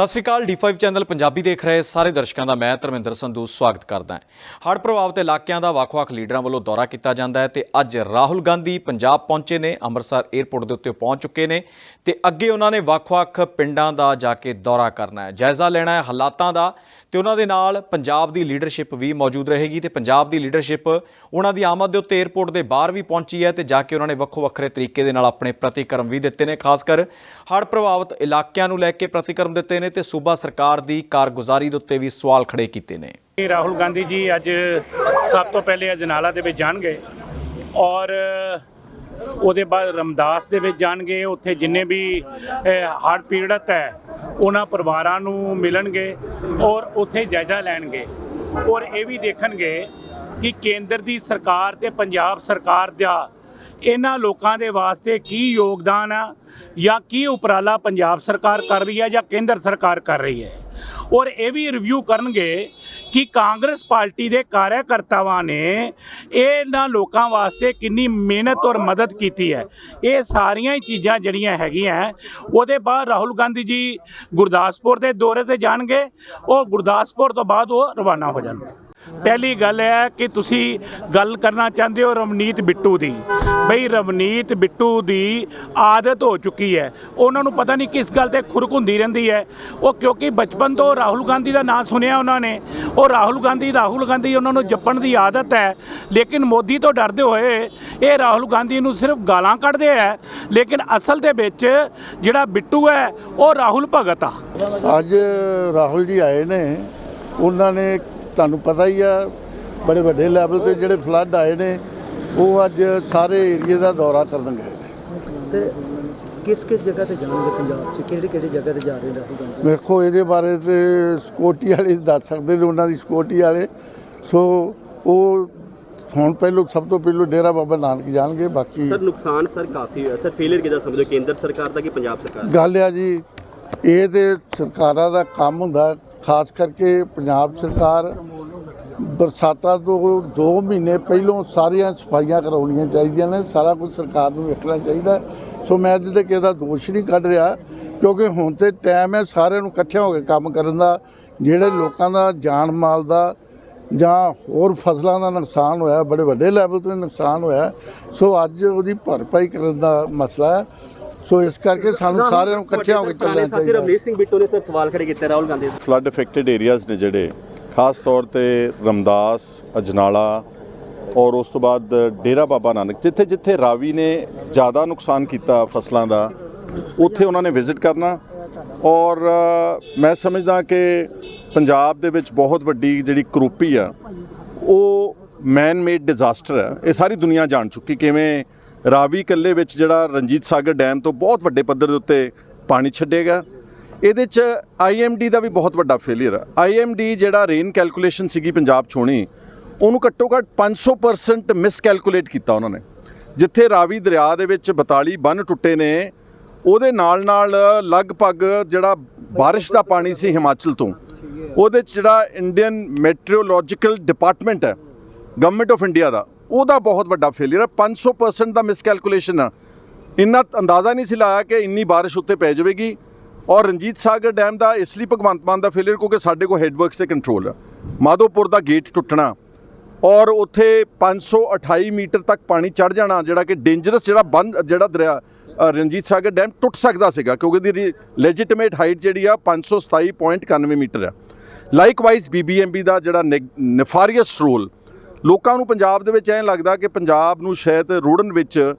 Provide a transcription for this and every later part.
ਸਤਿ ਸ਼੍ਰੀ ਅਕਾਲ D5 channel Punjabi ਦੇਖ ਰਹੇ ਸਾਰੇ ਦਰਸ਼ਕਾਂ ਦਾ ਮੈਂ ਧਰਮਿੰਦਰ ਸੰਧੂ ਸਵਾਗਤ ਕਰਦਾ ਹਾਂ। ਹੜ੍ਹ ਪ੍ਰਭਾਵਿਤ ਇਲਾਕਿਆਂ ਦਾ ਵੱਖ-ਵੱਖ ਲੀਡਰਾਂ ਵੱਲੋਂ ਦੌਰਾ ਕੀਤਾ ਜਾਂਦਾ ਹੈ ਤੇ ਅੱਜ ਰਾਹੁਲ ਗਾਂਧੀ ਪੰਜਾਬ ਪਹੁੰਚੇ ਨੇ, ਅੰਮ੍ਰਿਤਸਰ 에ਅਰਪੋਰਟ ਦੇ ਉੱਤੇ ਪਹੁੰਚ ਚੁੱਕੇ ਨੇ ਤੇ ਅੱਗੇ ਉਹਨਾਂ ਨੇ ਵੱਖ-ਵੱਖ ਪਿੰਡਾਂ ਦਾ ਜਾ ਕੇ ਦੌਰਾ ਕਰਨਾ ਹੈ। ਜਾਇਜ਼ਾ ਲੈਣਾ ਹੈ ਹਾਲਾਤਾਂ ਦਾ ਤੇ ਉਹਨਾਂ ਦੇ ਨਾਲ ਪੰਜਾਬ ਦੀ ਲੀਡਰਸ਼ਿਪ ਵੀ ਮੌਜੂਦ ਰਹੇਗੀ ਤੇ ਪੰਜਾਬ ਦੀ ਲੀਡਰਸ਼ਿਪ ਉਹਨਾਂ ਦੀ ਆਮਦ ਦੇ ਉੱਤੇ 에ਅਰਪੋਰਟ ਦੇ ਬਾਹਰ ਵੀ ਪਹੁੰਚੀ ਹੈ ਤੇ ਜਾ ਕੇ ਉਹਨਾਂ ਨੇ ਵੱਖੋ ਵੱਖਰੇ ਤਰੀਕੇ ਦੇ ਨਾਲ ਆਪਣੇ ਪ੍ਰਤੀਕਰਮ ਵੀ ਦਿੱਤੇ ਨੇ, ਖਾਸ ਕਰ ਹੜ੍ਹ ਪ੍ਰਭਾਵਿਤ ਇਲਾਕਿਆਂ ਨੂੰ ਲੈ ਕੇ ਪ੍ਰਤੀਕਰਮ ਦਿੱਤੇ ਨੇ ਤੇ ਸੂਬਾ ਸਰਕਾਰ ਦੀ ਕਾਰਗੁਜ਼ਾਰੀ ਦੇ ਉੱਤੇ ਵੀ ਸਵਾਲ ਖੜੇ ਕੀਤੇ ਨੇ। ਰਾਹੁਲ ਗਾਂਧੀ ਜੀ ਅੱਜ ਸਭ ਤੋਂ ਪਹਿਲੇ ਅਜਨਾਲਾ ਦੇ ਵਿੱਚ ਜਾਣਗੇ ਔਰ ਉਹਦੇ ਬਾਅਦ ਰਮਦਾਸ ਦੇ ਵਿੱਚ ਜਾਣਗੇ। ਉੱਥੇ ਜਿੰਨੇ ਵੀ ਹੜ੍ਹ ਪੀੜਤ ਹੈ, ਉਹਨਾਂ ਪਰਿਵਾਰਾਂ ਨੂੰ ਮਿਲਣਗੇ ਔਰ ਉੱਥੇ ਜਾਇਜ਼ਾ ਲੈਣਗੇ। ਔਰ ਇਹ ਵੀ ਦੇਖਣਗੇ ਕਿ ਕੇਂਦਰ ਦੀ ਸਰਕਾਰ ਤੇ ਪੰਜਾਬ ਸਰਕਾਰ ਦਾ ਇਹਨਾਂ ਲੋਕਾਂ ਦੇ ਵਾਸਤੇ ਕੀ ਯੋਗਦਾਨ ਆ ਜਾਂ ਕੀ ਉਪਰਾਲਾ ਪੰਜਾਬ ਸਰਕਾਰ ਕਰ ਰਹੀ ਹੈ ਜਾਂ ਕੇਂਦਰ ਸਰਕਾਰ ਕਰ ਰਹੀ ਹੈ। ਔਰ ਇਹ ਵੀ ਰਿਵਿਊ ਕਰਨਗੇ ਕਿ ਕਾਂਗਰਸ ਪਾਰਟੀ ਦੇ ਕਾਰਜਕਰਤਾਵਾਂ ਨੇ ਇਹਨਾਂ ਲੋਕਾਂ ਵਾਸਤੇ ਕਿੰਨੀ ਮਿਹਨਤ ਔਰ ਮਦਦ ਕੀਤੀ ਹੈ। ਇਹ ਸਾਰੀਆਂ ਹੀ ਚੀਜ਼ਾਂ ਜਿਹੜੀਆਂ ਹੈਗੀਆਂ, ਉਹਦੇ ਬਾਅਦ ਰਾਹੁਲ ਗਾਂਧੀ ਜੀ ਗੁਰਦਾਸਪੁਰ ਦੇ ਦੌਰੇ ਤੇ ਜਾਣਗੇ, ਉਹ ਗੁਰਦਾਸਪੁਰ ਤੋਂ ਬਾਅਦ ਉਹ ਰਵਾਨਾ ਹੋ ਜਾਣਗੇ। ਪਹਿਲੀ ਗੱਲ ਹੈ ਕਿ ਤੁਸੀਂ ਗੱਲ ਕਰਨਾ ਚਾਹੁੰਦੇ ਹੋ ਰਵਨੀਤ ਬਿੱਟੂ ਦੀ। ਬਈ ਰਵਨੀਤ ਬਿੱਟੂ ਦੀ ਆਦਤ ਹੋ ਚੁੱਕੀ ਹੈ। ਉਹਨਾਂ ਨੂੰ ਪਤਾ ਨਹੀਂ ਕਿਸ ਗੱਲ ਤੇ ਖੁਰਕ ਹੁੰਦੀ ਰਹਿੰਦੀ ਹੈ। ਉਹ ਕਿਉਂਕਿ ਬਚਪਨ ਤੋਂ ਰਾਹੁਲ ਗਾਂਧੀ ਦਾ ਨਾਂ ਸੁਣਿਆ ਉਹਨਾਂ ਨੇ। ਉਹ ਰਾਹੁਲ ਗਾਂਧੀ ਰਾਹੁਲ ਗਾਂਧੀ ਉਹਨਾਂ ਨੂੰ ਜਪਣ ਦੀ ਆਦਤ ਹੈ। ਲੇਕਿਨ ਮੋਦੀ ਤੋਂ ਡਰਦੇ ਹੋਏ ਇਹ ਰਾਹੁਲ ਗਾਂਧੀ ਨੂੰ ਸਿਰਫ ਗਾਲਾਂ ਕੱਢਦੇ ਹੈ। ਲੇਕਿਨ ਅਸਲ ਦੇ ਵਿੱਚ ਜਿਹੜਾ ਬਿੱਟੂ ਹੈ, ਉਹ ਰਾਹੁਲ ਭਗਤ ਆ। ਅੱਜ ਰਾਹੁਲ ਜੀ ਆਏ ਨੇ। ਉਹਨਾਂ ਨੇ ਤੁਹਾਨੂੰ ਪਤਾ ਹੀ ਆ ਬੜੇ ਵੱਡੇ ਲੈਵਲ ਤੇ ਜਿਹੜੇ ਫਲੱਡ ਆਏ ਨੇ ਉਹ ਅੱਜ ਸਾਰੇ ਏਰੀਏ ਦਾ ਦੌਰਾ ਕਰਨ ਗਏ ਨੇ। ਤੇ ਕਿਸ ਕਿਸ ਜਗ੍ਹਾ ਤੇ ਜਾਣਗੇ ਪੰਜਾਬ 'ਚ? ਕਿਹੜੀ ਕਿਹੜੀ ਜਗ੍ਹਾ ਤੇ ਜਾ ਰਹੇ ਰਾਹੁਲ ਗਾਂਧੀ? ਵੇਖੋ ਇਹਦੇ ਬਾਰੇ ਤੇ ਸਕੋਟੀ ਵਾਲੇ ਦੱਸ ਸਕਦੇ ਨੇ ਉਹਨਾਂ ਦੀ ਸਕੋਟੀ ਵਾਲੇ। ਸੋ ਉਹ ਹੁਣ ਪਹਿਲੋਂ ਸਭ ਤੋਂ ਪਹਿਲੋਂ ਡੇਰਾ ਬਾਬਾ ਨਾਨਕ ਜਾਣਗੇ ਬਾਕੀ ਸਰ ਨੁਕਸਾਨ ਸਰ ਕਾਫੀ ਹੋਇਆ। ਸਰ ਫੇਲਿਅਰ ਕਿਹਦਾ ਸਮਝੋ ਕੇਂਦਰ ਸਰਕਾਰ ਦਾ ਕਿ ਪੰਜਾਬ ਸਰਕਾਰ ਦਾ? ਗੱਲ ਆ ਜੀ ਇਹ ਤੇ ਸਰਕਾਰਾਂ ਦਾ ਕੰਮ ਹੁੰਦਾ ਖਾਸ ਕਰਕੇ ਪੰਜਾਬ ਸਰਕਾਰ ਬਰਸਾਤਾਂ ਤੋਂ 2 ਮਹੀਨੇ ਪਹਿਲੋਂ ਸਾਰੀਆਂ ਸਫਾਈਆਂ ਕਰਾਉਣੀਆਂ ਚਾਹੀਦੀਆਂ ਨੇ, ਸਾਰਾ ਕੁਝ ਸਰਕਾਰ ਨੂੰ ਵੇਖਣਾ ਚਾਹੀਦਾ ਸੋ ਮੈਂ ਇਹਦੇ ਤੇ ਕਿਸੇ ਦਾ ਦੋਸ਼ ਨਹੀਂ ਕੱਢ ਰਿਹਾ, ਕਿਉਂਕਿ ਹੁਣ ਤੇ ਟਾਈਮ ਹੈ, ਸਾਰਿਆਂ ਨੂੰ ਇਕੱਠਿਆਂ ਹੋ ਕੇ ਕੰਮ ਕਰਨ ਦਾ, ਜਿਹੜੇ ਲੋਕਾਂ ਦਾ ਜਾਨ ਮਾਲ ਦਾ ਜਾਂ ਹੋਰ ਫਸਲਾਂ ਦਾ ਨੁਕਸਾਨ ਹੋਇਆ, ਬੜੇ ਵੱਡੇ ਲੈਵਲ ਤੇ ਨੁਕਸਾਨ ਹੋਇਆ। ਸੋ ਅੱਜ ਉਹਦੀ ਭਰਪਾਈ ਕਰਨ ਦਾ ਮਸਲਾ ਹੈ। ਸੋ ਇਸ ਕਰਕੇ ਸਾਨੂੰ ਸਾਰਿਆਂ ਨੂੰ ਇਕੱਠਿਆਂ ਹੋ ਕੇ ਚੱਲਣਾ ਚਾਹੀਦਾ ਹੈ। ਰਮਨੀਤ ਸਿੰਘ ਬਿੱਟੂ ਨੇ ਸਰ ਸਵਾਲ ਖੜੇ ਕੀਤੇ ਰਾਹੁਲ ਗਾਂਧੀ ਦੇ। ਫਲੱਡ ਅਫੈਕਟਡ ਏਰੀਆਜ਼ ਨੇ ਜਿਹੜੇ ਖਾਸ ਤੌਰ ਤੇ ਰਮਦਾਸ ਅਜਨਾਲਾ ਔਰ ਉਸ ਤੋਂ ਬਾਅਦ ਡੇਰਾ ਬਾਬਾ ਨਾਨਕ ਜਿੱਥੇ ਜਿੱਥੇ ਰਾਵੀ ਨੇ ਜ਼ਿਆਦਾ ਨੁਕਸਾਨ ਕੀਤਾ ਫਸਲਾਂ ਦਾ ਉੱਥੇ ਉਹਨਾਂ ਨੇ ਵਿਜ਼ਿਟ ਕਰਨਾ ਔਰ ਮੈਂ ਸਮਝਦਾ ਕਿ ਪੰਜਾਬ ਦੇ ਵਿੱਚ ਬਹੁਤ ਵੱਡੀ ਜਿਹੜੀ ਕਰੋਪੀ ਆ ਉਹ ਮੈਨ ਮੇਡ ਡਿਜ਼ਾਸਟਰ ਹੈ ਇਹ ਸਾਰੀ ਦੁਨੀਆ ਜਾਣ ਚੁੱਕੀ ਕਿਵੇਂ ਰਾਵੀ ਕੱਲੇ ਵਿੱਚ ਜਿਹੜਾ ਰਣਜੀਤ ਸਾਗਰ ਡੈਮ ਤੋਂ ਬਹੁਤ ਵੱਡੇ ਪੱਧਰ ਦੇ ਉੱਤੇ ਪਾਣੀ ਛੱਡੇਗਾ। ਇਹਦੇ ਚ ਆਈਐਮਡੀ ਦਾ ਵੀ ਬਹੁਤ ਵੱਡਾ ਫੇਲਿਅਰ ਹੈ ਆਈਐਮਡੀ ਜਿਹੜਾ ਰੇਨ ਕੈਲਕੂਲੇਸ਼ਨ ਸੀਗੀ ਪੰਜਾਬ ਚ ਹੋਣੀ ਉਹਨੂੰ ਘੱਟੋ ਘੱਟ 500% ਮਿਸ ਕੈਲਕੂਲੇਟ ਕੀਤਾ ਉਹਨਾਂ ਨੇ। ਜਿੱਥੇ ਰਾਵੀ ਦਰਿਆ ਦੇ ਵਿੱਚ 42 ਬੰਨ ਟੁੱਟੇ ਨੇ, ਉਹਦੇ ਨਾਲ ਨਾਲ ਲਗਭਗ ਜਿਹੜਾ ਬਾਰਿਸ਼ ਦਾ ਪਾਣੀ ਸੀ ਹਿਮਾਚਲ ਤੋਂ, ਉਹਦੇ 'ਚ ਜਿਹੜਾ ਇੰਡੀਅਨ ਮੈਟਰੋਲੋਜੀਕਲ ਡਿਪਾਰਟਮੈਂਟ ਹੈ ਗਵਰਨਮੈਂਟ ਆਫ ਇੰਡੀਆ ਦਾ ਉਹਦਾ ਬਹੁਤ ਵੱਡਾ ਫੇਲਿਅਰ ਹੈ 500% ਦਾ ਮਿਸਕੈਲਕੂਲੇਸ਼ਨ ਆ। ਇੰਨਾ ਅੰਦਾਜ਼ਾ ਨਹੀਂ ਸੀ ਲਾਇਆ ਕਿ ਇੰਨੀ ਬਾਰਿਸ਼ ਉੱਤੇ ਪੈ ਜਾਵੇਗੀ। ਔਰ ਰਣਜੀਤ ਸਾਗਰ ਡੈਮ ਦਾ ਇਸ ਲਈ ਭਗਵੰਤ ਮਾਨ ਦਾ ਫੇਲਿਅਰ ਕਿਉਂਕਿ ਸਾਡੇ ਕੋਲ ਹੈਡਵਰਕਸ ਤੇ ਕੰਟਰੋਲ ਆ। ਮਾਧੋਪੁਰ ਦਾ ਗੇਟ ਟੁੱਟਣਾ। ਔਰ ਉੱਥੇ 528 ਮੀਟਰ ਤੱਕ ਪਾਣੀ ਚੜ ਜਾਣਾ, ਜਿਹੜਾ ਕਿ ਡੇਂਜਰਸ ਜਿਹੜਾ ਬੰਨ, ਜਿਹੜਾ ਦਰਿਆ ਰਣਜੀਤ ਸਾਗਰ ਡੈਮ ਟੁੱਟ ਸਕਦਾ ਸੀਗਾ ਕਿਉਂਕਿ ਇਹਦੀ ਲੈਜੀਟਿਮੇਟ ਹਾਈਟ ਜਿਹੜੀ ਆ 527.91 ਮੀਟਰ ਆ। ਲਾਈਕਵਾਈਜ਼ ਬੀਬੀਐਮਬੀ ਦਾ ਜਿਹੜਾ ਨਿਫਾਰੀਅਸ ਰੋਲ ਲੋਕਾਂ ਨੂੰ ਪੰਜਾਬ ਦੇ ਵਿੱਚ ਐਂ ਲੱਗਦਾ ਕਿ ਪੰਜਾਬ ਨੂੰ ਸ਼ਾਇਦ ਰੋੜਨ ਵਿੱਚ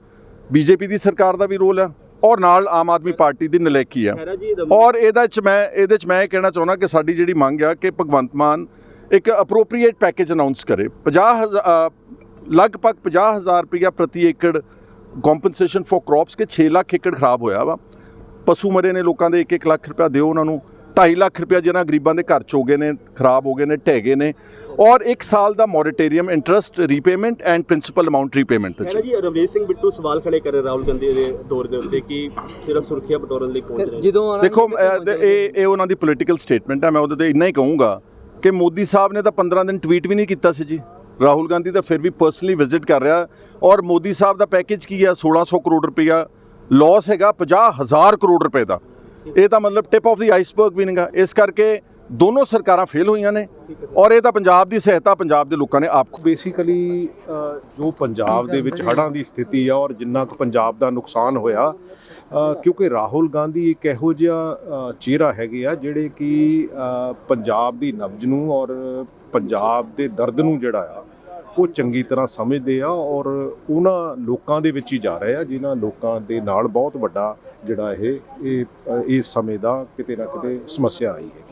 ਬੀਜੇਪੀ ਦੀ ਸਰਕਾਰ ਦਾ ਵੀ ਰੋਲ ਹੈ ਔਰ ਨਾਲ ਆਮ ਆਦਮੀ ਪਾਰਟੀ ਦੀ ਨਲੇਕੀ ਆ। ਔਰ ਇਹਦੇ ਚ ਮੈਂ ਇਹਦੇ ਚ ਮੈਂ ਇਹ ਕਹਿਣਾ ਚਾਹੁੰਦਾ ਕਿ ਸਾਡੀ ਜਿਹੜੀ ਮੰਗ ਆ ਕਿ ਭਗਵੰਤ ਮਾਨ ਇੱਕ ਅਪਰੋਪਰੀਏਟ ਪੈਕੇਜ ਅਨਾਉਂਸ ਕਰੇ। 50 ਲਗਭਗ 50000 ਰੁਪਇਆ ਪ੍ਰਤੀ ਏਕੜ ਕੰਪਨਸੇਸ਼ਨ ਫॉर ਕ੍ਰੌਪਸ ਕਿ 6 ਲੱਖ ਏਕੜ ਖਰਾਬ ਹੋਇਆ ਵਾ। ਪਸ਼ੂ ਮਰੇ ਨੇ ਲੋਕਾਂ ਦੇ 1-1 ਲੱਖ ਰੁਪਇਆ ਦਿਓ ਉਹਨਾਂ ਨੂੰ। 2.5 ਲੱਖ ਰੁਪਇਆ ਜਿਹਨਾਂ ਗਰੀਬਾਂ ਦੇ ਘਰ ਚੋ ਗਏ ਨੇ ਖਰਾਬ ਹੋ ਗਏ ਨੇ ਢਹਿ ਗਏ ਨੇ। ਔਰ 1 ਸਾਲ ਦਾ moratorium interest repayment and principal amount repayment ਤੇ ਜੀ ਰਮਨੀਤ ਸਿੰਘ ਬਿੱਟੂ ਸਵਾਲ ਖੜੇ ਕਰ ਰਹੇ ਰਾਹੁਲ ਗਾਂਧੀ ਦੇ ਦੌਰ ਦੇ ਉੱਤੇ ਕਿ ਸਿਰਫ ਸੁਰੱਖਿਆ ਬਟੋਰਨ ਲਈ ਪਹੁੰਚ ਰਹੇ। ਜਦੋਂ ਦੇਖੋ ਇਹ ਇਹ ਉਹਨਾਂ ਦੀ ਪੋਲੀਟੀਕਲ ਸਟੇਟਮੈਂਟ ਹੈ ਮੈਂ ਉਹਦੇ ਤੇ ਇੰਨਾ ਹੀ ਕਹੂੰਗਾ ਕਿ ਮੋਦੀ ਸਾਹਿਬ ਨੇ ਤਾਂ 15 ਦਿਨ ਟਵੀਟ ਵੀ ਨਹੀਂ ਕੀਤਾ ਸੀ ਜੀ। ਰਾਹੁਲ ਗਾਂਧੀ ਤਾਂ ਫਿਰ ਵੀ ਪਰਸਨਲੀ ਵਿਜ਼ਿਟ ਕਰ ਰਿਹਾ ਔਰ ਮੋਦੀ ਸਾਹਿਬ ਦਾ ਪੈਕੇਜ ਕੀ ਹੈ 1600 ਕਰੋੜ ਰੁਪਇਆ ਲਾਸ ਹੈਗਾ 50000 ਕਰੋੜ ਰੁਪਏ ਦਾ। ਇਹ ਤਾਂ ਮਤਲਬ ਟਿਪ ਆਫ ਦੀ ਆਈਸਬਰਗ ਵੀ ਨਹੀਂਗਾ ਇਸ ਕਰਕੇ ਦੋਨੋਂ ਸਰਕਾਰਾਂ ਫੇਲ ਹੋਈਆਂ ਨੇ ਔਰ ਇਹ ਤਾਂ ਪੰਜਾਬ ਦੀ ਸਹਾਇਤਾ ਪੰਜਾਬ ਦੇ ਲੋਕਾਂ ਨੇ ਆਪ ਬੇਸਿਕਲੀ ਜੋ ਪੰਜਾਬ ਦੇ ਵਿੱਚ ਹੜ੍ਹਾਂ ਦੀ ਸਥਿਤੀ ਆ ਔਰ ਜਿੰਨਾ ਕੁ ਪੰਜਾਬ ਦਾ ਨੁਕਸਾਨ ਹੋਇਆ ਕਿਉਂਕਿ ਰਾਹੁਲ ਗਾਂਧੀ ਇੱਕ ਇਹੋ ਜਿਹਾ ਚਿਹਰਾ ਹੈਗੇ ਆ ਜਿਹੜੇ ਕਿ ਪੰਜਾਬ ਦੀ ਨਬਜ ਨੂੰ ਔਰ ਪੰਜਾਬ ਦੇ ਦਰਦ ਨੂੰ ਜਿਹੜਾ ਆ, ਉਹ ਚੰਗੀ ਤਰ੍ਹਾਂ ਸਮਝਦੇ ਆ ਔਰ ਉਹਨਾਂ ਲੋਕਾਂ ਦੇ ਵਿੱਚ ਹੀ ਜਾ ਰਹੇ ਆ, ਜਿਨ੍ਹਾਂ ਲੋਕਾਂ ਦੇ ਨਾਲ ਬਹੁਤ ਵੱਡਾ ਜਿਹੜਾ ਇਹ ਇਹ ਇਸ ਸਮੇਂ ਦਾ ਕਿਤੇ ਨਾ ਕਿਤੇ ਸਮੱਸਿਆ ਆਈ ਹੈ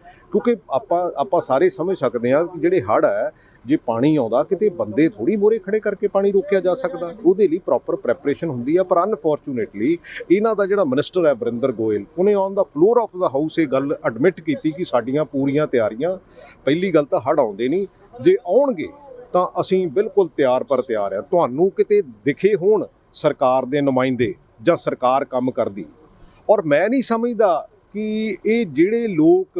ਕਿਉਂਕਿ ਆਪਾਂ ਆਪਾਂ ਸਾਰੇ ਸਮਝ ਸਕਦੇ ਹਾਂ ਕਿ ਜਿਹੜੇ ਹੜ੍ਹ ਹੈ, ਜੇ ਪਾਣੀ ਆਉਂਦਾ, ਕਿਤੇ ਬੰਦੇ ਥੋੜੀ ਮੋਰੇ ਖੜੇ ਕਰਕੇ ਪਾਣੀ ਰੋਕਿਆ ਜਾ ਸਕਦਾ। ਉਹਦੇ ਲਈ ਪ੍ਰੋਪਰ ਪ੍ਰੈਪਰੇਸ਼ਨ ਹੁੰਦੀ ਆ, ਪਰ ਅਨਫੋਰਚੂਨੇਟਲੀ ਇਹਨਾਂ ਦਾ ਜਿਹੜਾ ਮਿਨਿਸਟਰ ਹੈ ਵਰਿੰਦਰ ਗੋਇਲ, ਉਹਨੇ on the floor of the house ਇਹ ਗੱਲ ਐਡਮਿਟ ਕੀਤੀ ਕਿ ਸਾਡੀਆਂ ਪੂਰੀਆਂ ਤਿਆਰੀਆਂ, ਪਹਿਲੀ ਗੱਲ ਤਾਂ ਹੜ੍ਹ ਆਉਂਦੇ ਨਹੀਂ, ਜੇ ਆਉਣਗੇ ਤਾਂ ਅਸੀਂ ਬਿਲਕੁਲ ਤਿਆਰ ਪਰ ਤਿਆਰ ਆ ਤੁਹਾਨੂੰ ਕਿਤੇ ਦਿਖੇ ਹੋਣ ਸਰਕਾਰ ਦੇ ਨੁਮਾਇੰਦੇ ਜਾਂ ਸਰਕਾਰ ਕੰਮ ਕਰਦੀ। ਔਰ ਮੈਂ ਨਹੀਂ ਸਮਝਦਾ ਕਿ ਇਹ ਜਿਹੜੇ ਲੋਕ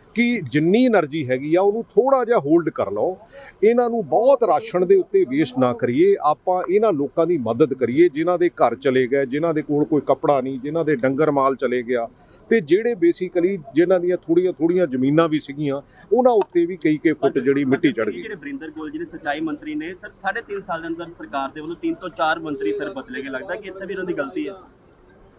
ਕਿ ਜਿੰਨੀ એનર્ਜੀ ਹੈਗੀ ਆ ਉਹਨੂੰ ਥੋੜਾ ਜਿਹਾ ਹੋਲਡ ਕਰ ਲਓ। ਇਹਨਾਂ ਨੂੰ ਬਹੁਤ ਰਾਸ਼ਨ ਦੇ ਉੱਤੇ ਵੇਸਟ ਨਾ ਕਰੀਏ। ਆਪਾਂ ਇਹਨਾਂ ਲੋਕਾਂ ਦੀ ਮਦਦ ਕਰੀਏ ਜਿਨ੍ਹਾਂ ਦੇ ਘਰ ਚਲੇ ਗਏ ਜਿਨ੍ਹਾਂ ਦੇ ਕੋਲ ਕੋਈ ਕੱਪੜਾ ਨਹੀਂ ਜਿਨ੍ਹਾਂ ਦੇ ਡੰਗਰ ਮਾਲ ਚਲੇ ਗਿਆ। ਤੇ ਜਿਹੜੇ ਬੇਸਿਕਲੀ ਜਿਨ੍ਹਾਂ ਦੀਆਂ ਥੋੜੀਆਂ ਥੋੜੀਆਂ ਜ਼ਮੀਨਾਂ ਵੀ ਸੀਗੀਆਂ ਉਹਨਾਂ ਉੱਤੇ ਵੀ ਕਈ ਕਈ ਫੁੱਟ ਜਿਹੜੀ ਮਿੱਟੀ ਚੜ ਗਈ। ਜਿਹੜੇ ਬ੍ਰਿੰਦਰ ਗੋਲ ਜਿਹੜੇ ਸਚਾਈ ਮੰਤਰੀ ਨੇ ਸਰ 3.5 ਸਾਲ ਦੇ ਅੰਦਰ ਸਰਕਾਰ ਦੇ ਵੱਲੋਂ 3 ਤੋਂ 4 ਮੰਤਰੀ ਸਰ ਬਦਲੇ ਗਏ। ਲੱਗਦਾ ਕਿ ਇੱਥੇ ਵੀ ਇਹਨਾਂ ਦੀ ਗਲਤੀ ਹੈ?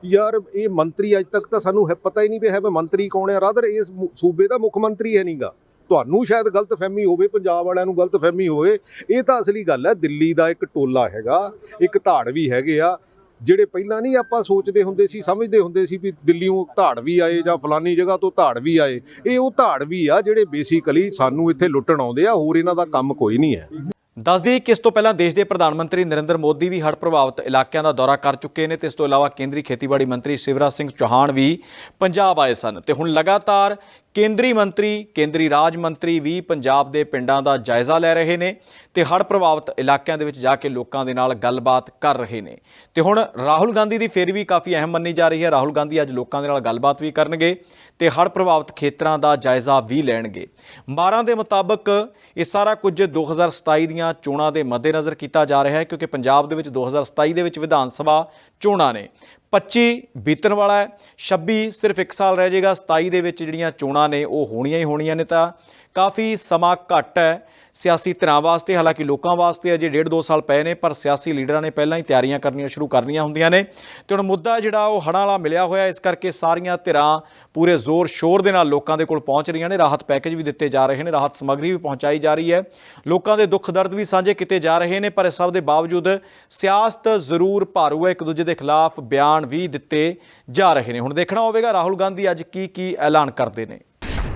ਯਾਰ, ਇਹ ਮੰਤਰੀ ਅੱਜ ਤੱਕ ਤਾਂ ਸਾਨੂੰ ਹੈ ਪਤਾ ਹੀ ਨਹੀਂ ਵੀ ਹੈ ਮੈਂ ਮੰਤਰੀ ਕੌਣ ਹੈ। ਰਾਦਰ ਇਸ ਸੂਬੇ ਦਾ ਮੁੱਖ ਮੰਤਰੀ ਹੈ ਨਹੀਂਗਾ ਤੁਹਾਨੂੰ ਸ਼ਾਇਦ ਗਲਤਫਹਿਮੀ ਹੋਵੇ, ਪੰਜਾਬ ਵਾਲਿਆਂ ਨੂੰ ਗਲਤਫਹਿਮੀ ਹੋਵੇ। ਇਹ ਤਾਂ ਅਸਲੀ ਗੱਲ ਹੈ, ਦਿੱਲੀ ਦਾ ਇੱਕ ਟੋਲਾ ਹੈਗਾ, ਇੱਕ ਧਾੜ ਵੀ ਹੈਗੇ ਆ, ਜਿਹੜੇ ਪਹਿਲਾਂ ਨਹੀਂ ਆਪਾਂ ਸੋਚਦੇ ਹੁੰਦੇ ਸੀ, ਸਮਝਦੇ ਹੁੰਦੇ ਸੀ ਵੀ ਦਿੱਲੀੋਂ ਧਾੜ ਵੀ ਆਏ ਜਾਂ ਫਲਾਨੀ ਜਗ੍ਹਾ ਤੋਂ ਧਾੜ ਵੀ ਆਏ। ਇਹ ਉਹ ਧਾੜ ਵੀ ਆ, ਜਿਹੜੇ ਬੇਸਿਕਲੀ ਸਾਨੂੰ ਇੱਥੇ ਲੁੱਟਣ ਆਉਂਦੇ ਆ, ਹੋਰ ਇਹਨਾਂ ਦਾ ਕੰਮ ਕੋਈ ਨਹੀਂ ਹੈ। ਦੱਸਦੀ ਕਿ ਇਸ ਤੋਂ ਪਹਿਲਾਂ ਦੇਸ਼ ਦੇ ਪ੍ਰਧਾਨ ਮੰਤਰੀ ਨਰਿੰਦਰ ਮੋਦੀ ਵੀ ਹੜ੍ਹ ਪ੍ਰਭਾਵਿਤ ਇਲਾਕਿਆਂ ਦਾ ਦੌਰਾ ਕਰ ਚੁੱਕੇ ਨੇ ਤੇ ਇਸ ਤੋਂ ਇਲਾਵਾ ਕੇਂਦਰੀ ਖੇਤੀਬਾੜੀ ਮੰਤਰੀ ਸ਼ਿਵਰਾਜ ਸਿੰਘ ਚੌਹਾਨ ਵੀ ਪੰਜਾਬ ਆਏ ਸਨ ਤੇ ਹੁਣ ਲਗਾਤਾਰ ਕੇਂਦਰੀ ਮੰਤਰੀ, ਕੇਂਦਰੀ ਰਾਜ ਮੰਤਰੀ ਵੀ ਪੰਜਾਬ ਦੇ ਪਿੰਡਾਂ ਦਾ ਜਾਇਜ਼ਾ ਲੈ ਰਹੇ ਨੇ ਤੇ ਹੜ੍ਹ ਪ੍ਰਭਾਵਿਤ ਇਲਾਕਿਆਂ ਦੇ ਵਿੱਚ ਜਾ ਕੇ ਲੋਕਾਂ ਦੇ ਨਾਲ ਗੱਲਬਾਤ ਕਰ ਰਹੇ ਨੇ। ਤੇ ਹੁਣ ਰਾਹੁਲ ਗਾਂਧੀ ਦੀ ਫੇਰ ਵੀ ਕਾਫੀ ਅਹਿਮ ਮੰਨੀ ਜਾ ਰਹੀ ਹੈ। ਰਾਹੁਲ ਗਾਂਧੀ ਅੱਜ ਲੋਕਾਂ ਦੇ ਨਾਲ ਗੱਲਬਾਤ ਵੀ ਕਰਨਗੇ ਤੇ ਹੜ੍ਹ ਪ੍ਰਭਾਵਿਤ ਖੇਤਰਾਂ ਦਾ ਜਾਇਜ਼ਾ ਵੀ ਲੈਣਗੇ। ਮਾਰਾਂ ਦੇ ਮੁਤਾਬਕ ਇਹ ਸਾਰਾ ਕੁਝ 2027 ਦੀਆਂ ਚੋਣਾਂ ਦੇ ਮੱਦੇਨਜ਼ਰ ਕੀਤਾ ਜਾ ਰਿਹਾ ਹੈ ਕਿਉਂਕਿ ਪੰਜਾਬ ਦੇ ਵਿੱਚ 2027 ਦੇ ਵਿੱਚ ਵਿਧਾਨ ਸਭਾ ਚੋਣਾਂ ਨੇ। 25 ਬੀਤਣ ਵਾਲਾ ਹੈ। 26 ਸਿਰਫ 1 ਸਾਲ ਰਹਿ ਜਾਏਗਾ। 27 ਦੇ ਵਿੱਚ ਜਿਹੜੀਆਂ ਚੋਣਾਂ ਨੇ, ਉਹ ਹੋਣੀਆਂ ਹੀ ਹੋਣੀਆਂ ਨੇ ਤਾਂ ਕਾਫੀ ਸਮਾਂ ਘੱਟ ਹੈ ਸਿਆਸੀ ਧਿਰਾਂ ਵਾਸਤੇ, ਹਾਲਾਂਕਿ ਲੋਕਾਂ ਵਾਸਤੇ ਅਜੇ ਡੇਢ ਦੋ ਸਾਲ ਪਏ ਨੇ, ਪਰ ਸਿਆਸੀ ਲੀਡਰਾਂ ਨੇ ਪਹਿਲਾਂ ਹੀ ਤਿਆਰੀਆਂ ਕਰਨੀਆਂ ਸ਼ੁਰੂ ਕਰਨੀਆਂ ਹੁੰਦੀਆਂ ਨੇ। ਤੇ ਹੁਣ ਮੁੱਦਾ ਜਿਹੜਾ, ਉਹ ਹੜ੍ਹਾਂ ਵਾਲਾ ਮਿਲਿਆ ਹੋਇਆ, ਇਸ ਕਰਕੇ ਸਾਰੀਆਂ ਧਿਰਾਂ ਪੂਰੇ ਜ਼ੋਰ ਸ਼ੋਰ ਦੇ ਨਾਲ ਲੋਕਾਂ ਦੇ ਕੋਲ ਪਹੁੰਚ ਰਹੀਆਂ ਨੇ। ਰਾਹਤ ਪੈਕੇਜ ਵੀ ਦਿੱਤੇ ਜਾ ਰਹੇ ਨੇ, ਰਾਹਤ ਸਮੱਗਰੀ ਵੀ ਪਹੁੰਚਾਈ ਜਾ ਰਹੀ ਹੈ। ਲੋਕਾਂ ਦੇ ਦੁੱਖ ਦਰਦ ਵੀ ਸਾਂਝੇ ਕੀਤੇ ਜਾ ਰਹੇ ਨੇ, ਪਰ ਇਸ ਸਭ ਦੇ ਬਾਵਜੂਦ ਸਿਆਸਤ ਜ਼ਰੂਰ ਭਾਰੂ ਹੈ। ਇੱਕ ਦੂਜੇ ਦੇ ਖਿਲਾਫ ਬਿਆਨ ਵੀ ਦਿੱਤੇ ਜਾ ਰਹੇ ਨੇ। ਹੁਣ ਦੇਖਣਾ ਹੋਵੇਗਾ ਰਾਹੁਲ ਗਾਂਧੀ ਅੱਜ ਕੀ ਕੀ ਐਲਾਨ ਕਰਦੇ ਨੇ।